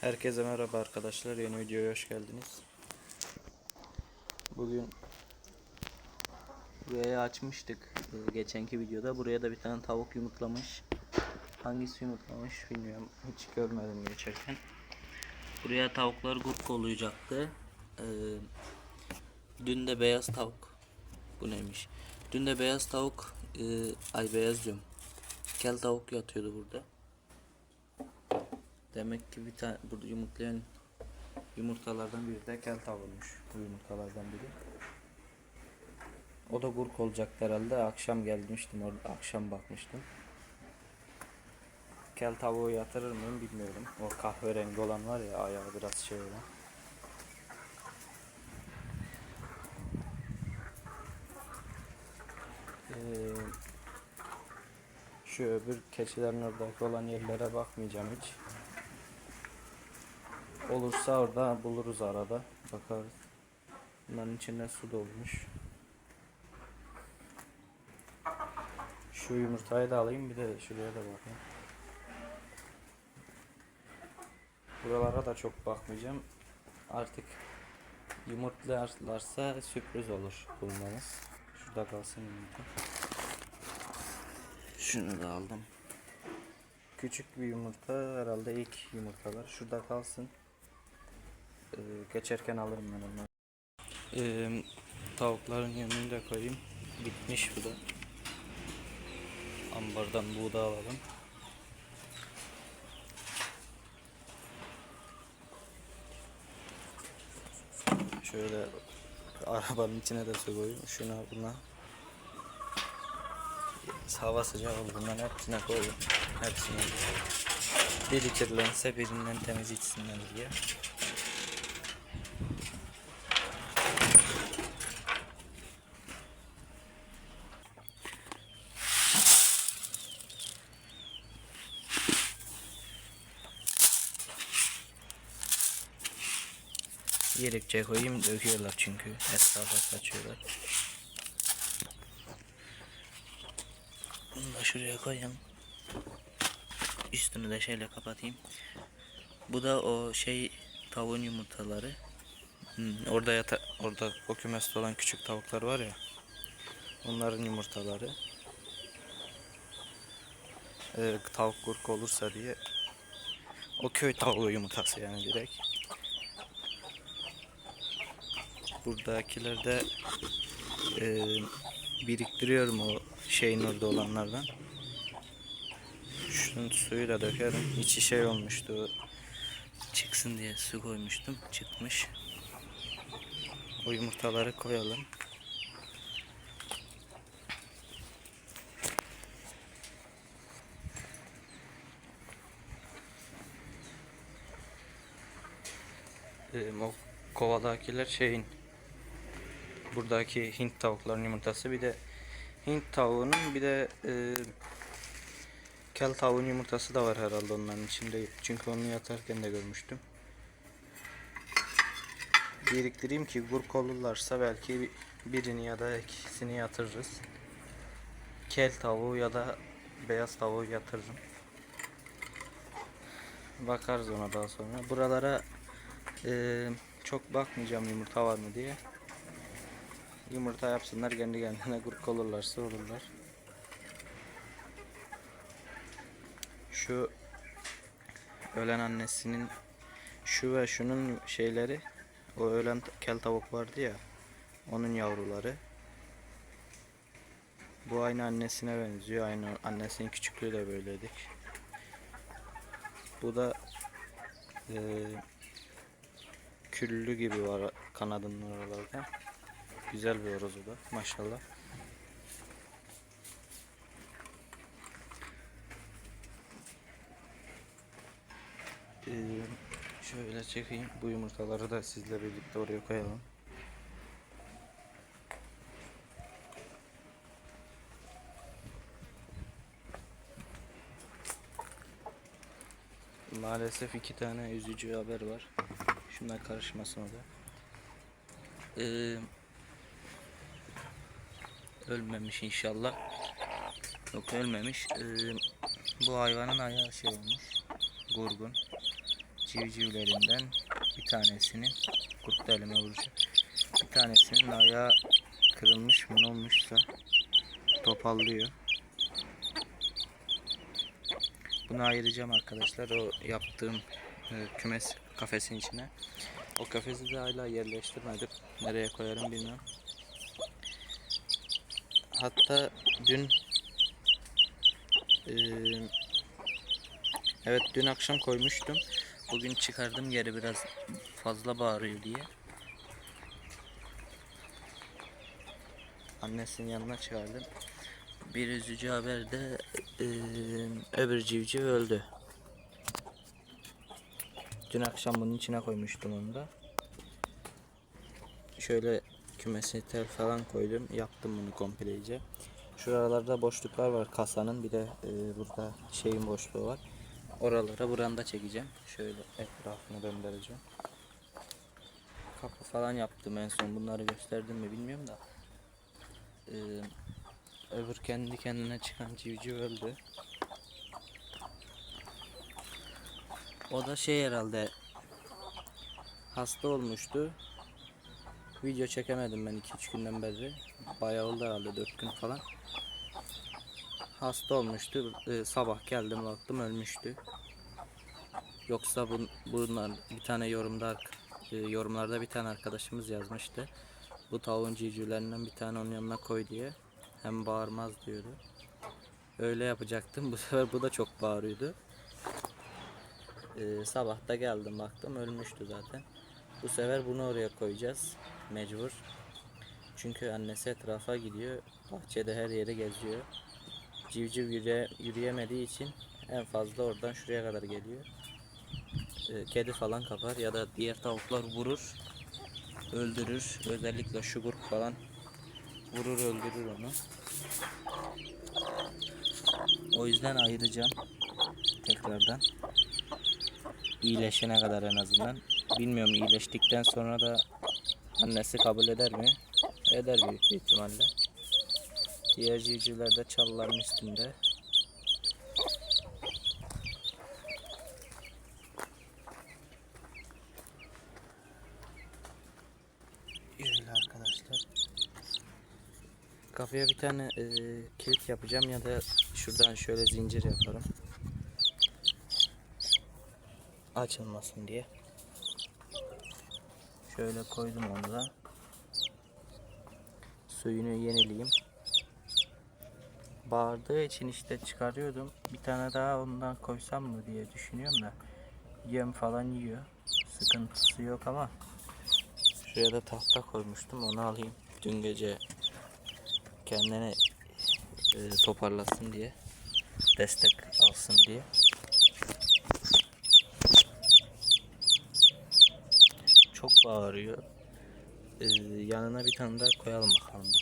Herkese merhaba arkadaşlar. Yeni videoya hoş geldiniz. Bugün burayı açmıştık e, geçenki videoda. Buraya da bir tane tavuk yumurtlamış. Hangisi yumurtlamış bilmiyorum. Hiç görmedim geçerken. Buraya tavuklar grup kollayacaktı. Ee, dün de beyaz tavuk. Bu neymiş? Dün de beyaz tavuk, e, ay beyaz diyorum. Kel tavuk yatıyordu burada. Demek ki bir tane burada yumurtlayan yumurtalardan biri de kel tavuğuymuş. Bu yumurtalardan biri. O da gurk olacaktı herhalde. Akşam gelmiştim orada akşam bakmıştım. Kel tavuğu yatırır mıyım bilmiyorum. O kahverengi olan var ya ayağı biraz şey olan. Ee, şu öbür keçilerin oradaki olan yerlere bakmayacağım hiç. Olursa orada buluruz arada. Bakarız. Bunların içinde su dolmuş. Şu yumurtayı da alayım bir de şuraya da bakayım. Buralara da çok bakmayacağım. Artık yumurtlarlarsa sürpriz olur bulmanız. Şurada kalsın yumurta. Şunu da aldım. Küçük bir yumurta herhalde ilk yumurtalar. Şurada kalsın. Ee, geçerken alırım ben onları. Ee, tavukların yemini de koyayım. Bitmiş bu da. Ambardan buğda alalım. Şöyle arabanın içine de su koyayım. Şuna buna. Hava sıcak olduğundan hepsine koyayım. Hepsine. Biri kirlense birinden temiz içsinler diye. Yedikçe koyayım döküyorlar çünkü etrafa saçıyorlar. Bunu da şuraya koyayım. Üstünü de şeyle kapatayım. Bu da o şey tavuğun yumurtaları. Hmm, orada yata orada o kümeste olan küçük tavuklar var ya. Onların yumurtaları. Ee, tavuk kurk olursa diye. O köy tavuğu yumurtası yani direkt. Buradakiler de e, biriktiriyorum o şeyin orada olanlardan. Şunun suyu da dökerim. İçi şey olmuştu. Çıksın diye su koymuştum. Çıkmış. O yumurtaları koyalım. Ee, o kovadakiler şeyin buradaki Hint tavukların yumurtası bir de Hint tavuğunun bir de e, kel tavuğun yumurtası da var herhalde onların içinde. Çünkü onu yatarken de görmüştüm. Biriktireyim ki gurk olurlarsa belki birini ya da ikisini yatırırız. Kel tavuğu ya da beyaz tavuğu yatırırım. Bakarız ona daha sonra. Buralara e, çok bakmayacağım yumurta var mı diye. Yumurta yapsınlar kendi kendine gurk olurlarsa olurlar. Şu ölen annesinin şu ve şunun şeyleri o ölen kel tavuk vardı ya onun yavruları. Bu aynı annesine benziyor. Aynı annesinin küçüklüğü de böyledik. Bu da eee küllü gibi var kanadının oralarda. Güzel bir horoz o da maşallah. Ee, şöyle çekeyim. Bu yumurtaları da sizle birlikte oraya koyalım. Maalesef iki tane üzücü haber var. Şunlar karışmasın o da. Ee, ölmemiş inşallah. Yok ölmemiş. Ee, bu hayvanın ayağı şey olmuş. Gurgun. civcivlerinden bir tanesinin kurtla elime vuracak. Bir tanesinin ayağı kırılmış mı olmuşsa topallıyor. Bunu ayıracağım arkadaşlar o yaptığım e, kümes kafesin içine. O kafesi de hala yerleştirmedim. Nereye koyarım bilmiyorum. Hatta dün e, evet dün akşam koymuştum. Bugün çıkardım geri biraz fazla bağırıyor diye. Annesinin yanına çağırdım. Bir üzücü haber de e, öbür civciv öldü. Dün akşam bunun içine koymuştum onu da. Şöyle kümesi tel falan koydum. Yaptım bunu komple iyice. Şuralarda boşluklar var kasanın. Bir de e, burada şeyin boşluğu var. Oralara buranda çekeceğim. Şöyle etrafını döndüreceğim. Kapı falan yaptım en son. Bunları gösterdim mi bilmiyorum da. Ee, öbür kendi kendine çıkan civciv öldü. O da şey herhalde hasta olmuştu. Video çekemedim ben 2-3 günden beri. Bayağı oldu herhalde 4 gün falan. Hasta olmuştu. Ee, sabah geldim baktım ölmüştü. Yoksa bun, bunlar bir tane yorumda e, yorumlarda bir tane arkadaşımız yazmıştı. Bu tavuğun civcivlerinden bir tane onun yanına koy diye. Hem bağırmaz diyordu. Öyle yapacaktım. Bu sefer bu da çok bağırıyordu. Ee, sabah da geldim baktım ölmüştü zaten. Bu sefer bunu oraya koyacağız. Mecbur. Çünkü annesi etrafa gidiyor. Bahçede her yere geziyor. Civciv yürüye, yürüyemediği için en fazla oradan şuraya kadar geliyor. Ee, kedi falan kapar ya da diğer tavuklar vurur. Öldürür. Özellikle şu grup falan vurur öldürür onu. O yüzden ayıracağım tekrardan. İyileşene kadar en azından. Bilmiyorum iyileştikten sonra da annesi kabul eder mi? Eder büyük bir ihtimalle. Diğer civcivler de çalıların üstünde. Öyle arkadaşlar. Kapıya bir tane e, kilit yapacağım ya da şuradan şöyle zincir yaparım. Açılmasın diye. Şöyle koydum onu da. Suyunu yenileyim. Bağırdığı için işte çıkarıyordum. Bir tane daha ondan koysam mı diye düşünüyorum da. Yem falan yiyor. Sıkıntısı yok ama. Şuraya da tahta koymuştum onu alayım. Dün gece kendine e, toparlasın diye. Destek alsın diye. Çok bağırıyor. Ee, yanına bir tane daha koyalım bakalım.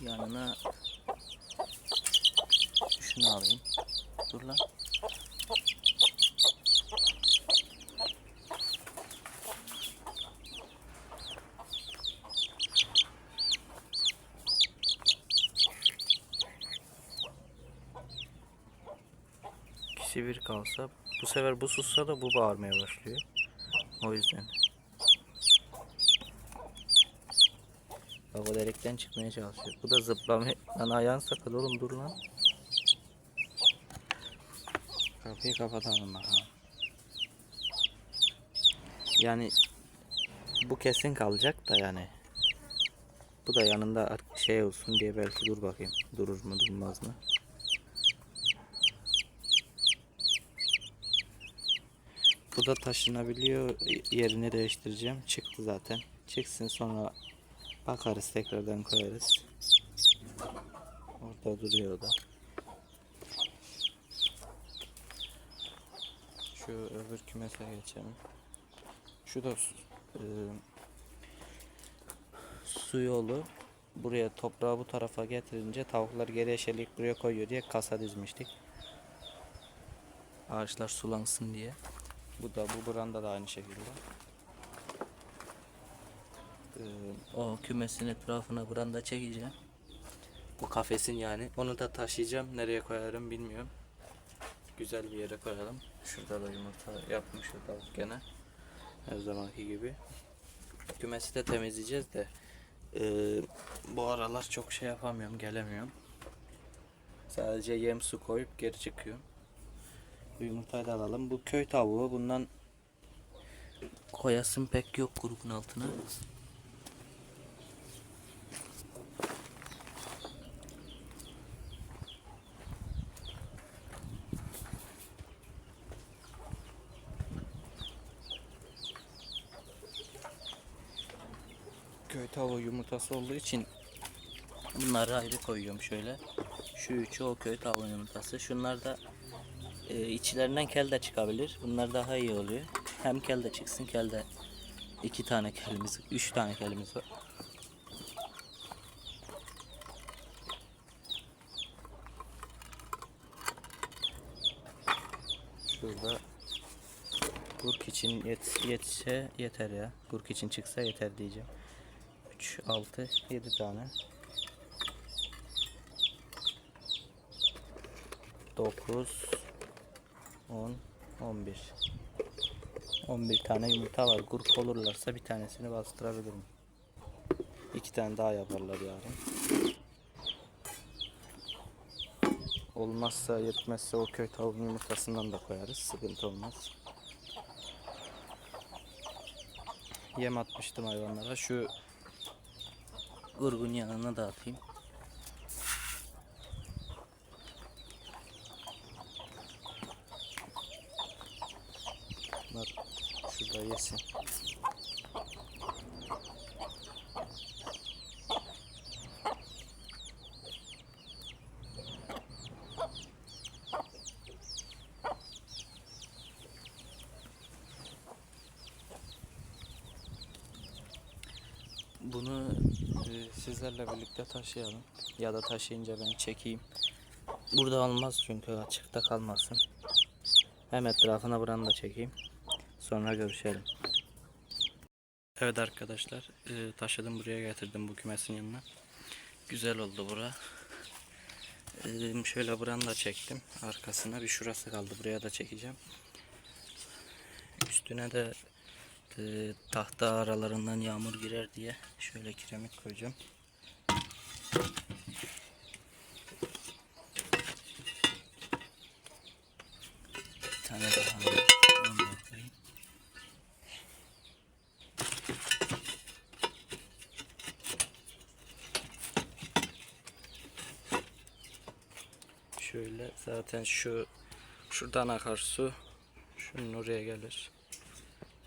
Yanına şunu alayım. Dur lan. İkisi bir kalsa bu sefer bu sussa da bu bağırmaya başlıyor. O yüzden. Bak o delikten çıkmaya çalışıyor. Bu da zıplamaya. Lan ayağın sakat oğlum dur lan. Kapıyı kapatalım bakalım. Yani bu kesin kalacak da yani. Bu da yanında şey olsun diye belki dur bakayım. Durur mu durmaz mı? Bu da taşınabiliyor. Yerini değiştireceğim. Çıktı zaten. Çıksın sonra bakarız tekrardan koyarız. Orada duruyor da. Şu öbür kümese geçelim. Şu da e, su yolu. Buraya toprağı bu tarafa getirince tavuklar geri eşeleyip buraya koyuyor diye kasa dizmiştik. Ağaçlar sulansın diye. Bu da bu branda da aynı şekilde. Ee, O kümesin etrafına branda çekeceğim. bu kafesin yani. Onu da taşıyacağım. Nereye koyarım bilmiyorum. Güzel bir yere koyalım. Şurada da yumurta yapmış o tavuk gene. Her zamanki gibi. Kümesi de temizleyeceğiz de. ee, bu aralar çok şey yapamıyorum, gelemiyorum. Sadece yem su koyup geri çıkıyorum. Bu yumurtayı da alalım. Bu köy tavuğu. Bundan Koyasın pek yok grubun altına. köy tavuğu yumurtası olduğu için Bunları ayrı koyuyorum şöyle. Şu üçü o köy tavuğu yumurtası. Şunlar da e, içlerinden kel de çıkabilir. Bunlar daha iyi oluyor. Hem kel de çıksın kel de iki tane kelimiz, üç tane kelimiz var. şurada Gurk için yet, yetse yeter ya. Gurk için çıksa yeter diyeceğim. 3, 6, 7 tane. 9, 10, 11. 11 tane yumurta var. Gurk olurlarsa bir tanesini bastırabilirim. İki tane daha yaparlar yarın. Olmazsa yetmezse o köy tavuğunun yumurtasından da koyarız. Sıkıntı olmaz. Yem atmıştım hayvanlara. Şu Gurgun yanına da atayım. bunlar şurada yesin. Bunu e, sizlerle birlikte taşıyalım. Ya da taşıyınca ben çekeyim. Burada olmaz çünkü açıkta kalmasın. Hem etrafına buranı da çekeyim. Sonra görüşelim. Evet arkadaşlar e, taşıdım buraya getirdim bu kümesin yanına. Güzel oldu bura. E, şöyle buranı da çektim. Arkasına bir şurası kaldı. Buraya da çekeceğim. Üstüne de e, tahta aralarından yağmur girer diye şöyle kiremit koyacağım. Bir tane daha var. Onu da koyayım. Şöyle zaten şu şuradan akar su şunun oraya gelir.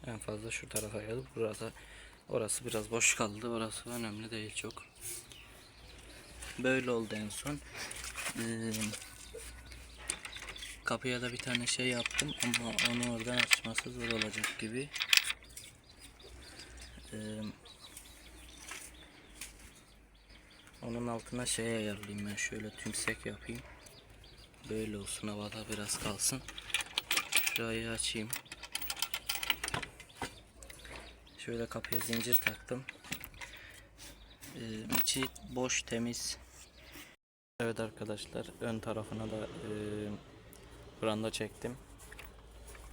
En fazla şu tarafa gelir. Burada orası biraz boş kaldı. Orası önemli değil çok. Böyle oldu en son. Ee, kapıya da bir tane şey yaptım ama onu oradan açması zor olacak gibi. Ee, onun altına şey ayarlayayım ben şöyle tümsek yapayım. Böyle olsun havada biraz kalsın. Şurayı açayım. Şöyle kapıya zincir taktım. Ee, içi boş temiz. Evet arkadaşlar ön tarafına da e, branda çektim.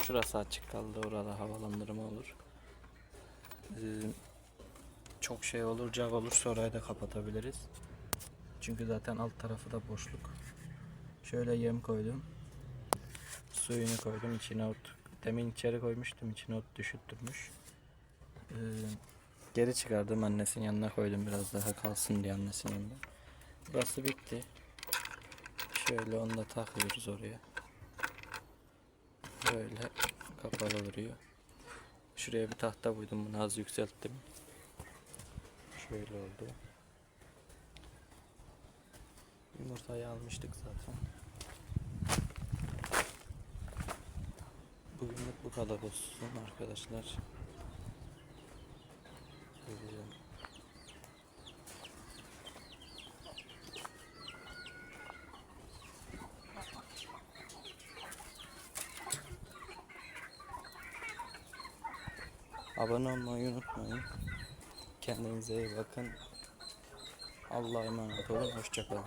Şurası açık kaldı. Orada havalandırma olur. E, çok şey olur, cag olursa orayı da kapatabiliriz. Çünkü zaten alt tarafı da boşluk. Şöyle yem koydum. Suyunu koydum. içine ot. Demin içeri koymuştum. içine ot düşüttürmüş. E, geri çıkardım annesinin yanına koydum biraz daha kalsın diye annesinin yanında. Burası bitti. Şöyle onu da takıyoruz oraya. Böyle kapalı duruyor. Şuraya bir tahta koydum bunu az yükselttim. Şöyle oldu. Yumurtayı almıştık zaten. Bugünlük bu kadar olsun arkadaşlar. Ee, Abone olmayı unutmayın. Kendinize iyi bakın. Allah'a emanet olun. Hoşçakalın.